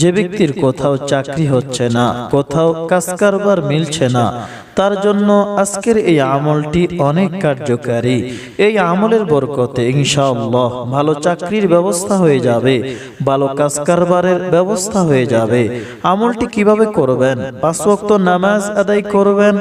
যে ব্যক্তির কোথাও চাকরি হচ্ছে না, কোথাও কাজ কারবার মিলছে না, তার জন্য আজকের এই আমলটি অনেক কার্যকারী। এই আমলের বরকতে ইনশাআল্লাহ ভালো চাকরির ব্যবস্থা হয়ে যাবে, ভালো কাজ কারবারের ব্যবস্থা হয়ে যাবে। আমলটি কীভাবে করবেন? পাঁচ ওয়াক্ত নামাজ আদায় করবেন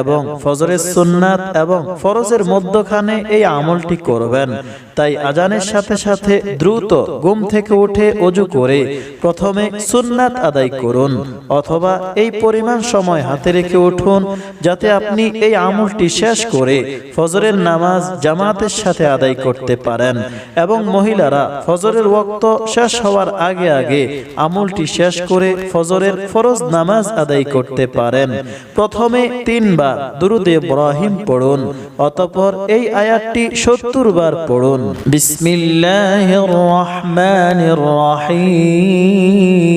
এবং ফজরের সুন্নাত এবং ফরজের মধ্যখানে এই আমলটি করবেন। তাই আজানের সাথে সাথে দ্রুত ঘুম থেকে উঠে অজু করে প্রথমে সুন্নাত আদায় করুন অথবা এই পরিমাণ সময় হাতে রেখে উঠুন যাতে আপনি এই আমলটি শেষ করে ফজরের নামাজ জামাতের সাথে আদায় করতে পারেন এবং মহিলারা ফজরের ওক্ত শেষ হওয়ার আগে আগে আমলটি শেষ করে ফজরের ফরজ নামাজ আদায় করতে পারেন। প্রথমে তিনবার দুরুদে ইব্রাহিম পড়ুন, অতঃপর এই আয়াতটি সত্তর বার পড়ুন। বিসমিল্লাহির রহমানির রহিম।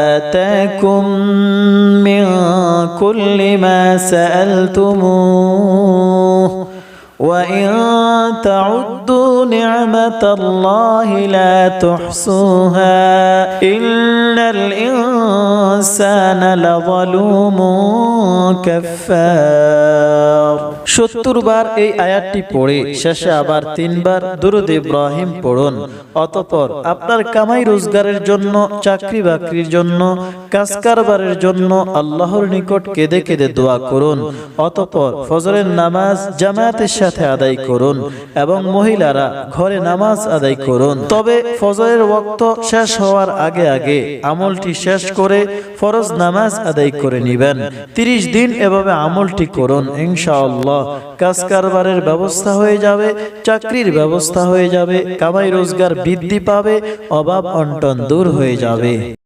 وآتاكم من كل ما سألتموه وإن تعدوا نعمة الله لا تحصوها إن الإنسان لظلوم كفار সত্তর বার এই আয়াতটি পড়ে শেষে আবার তিনবার দুরুদ ইব্রাহিম পড়ুন। অতপর আপনার কামাই রোজগারের জন্য, চাকরি বাকরির জন্য, কাজ কারবারের জন্য আল্লাহর নিকট কেঁদে কেঁদে দোয়া করুন। অতপর ফজরের নামাজ জামায়াতের সাথে আদায় করুন এবং মহিলারা ঘরে নামাজ আদায় করুন। তবে ফজরের ওক্ত শেষ হওয়ার আগে আগে আমলটি শেষ করে ফরজ নামাজ আদায় করে নিবেন। তিরিশ দিন এভাবে আমলটি করুন, ইনশাআল্লাহ। কাজ কারবারের ব্যবস্থা হয়ে যাবে, চাকরির ব্যবস্থা হয়ে যাবে, কামাই রোজগার বৃদ্ধি পাবে, অভাব অন্টন দূর হয়ে যাবে।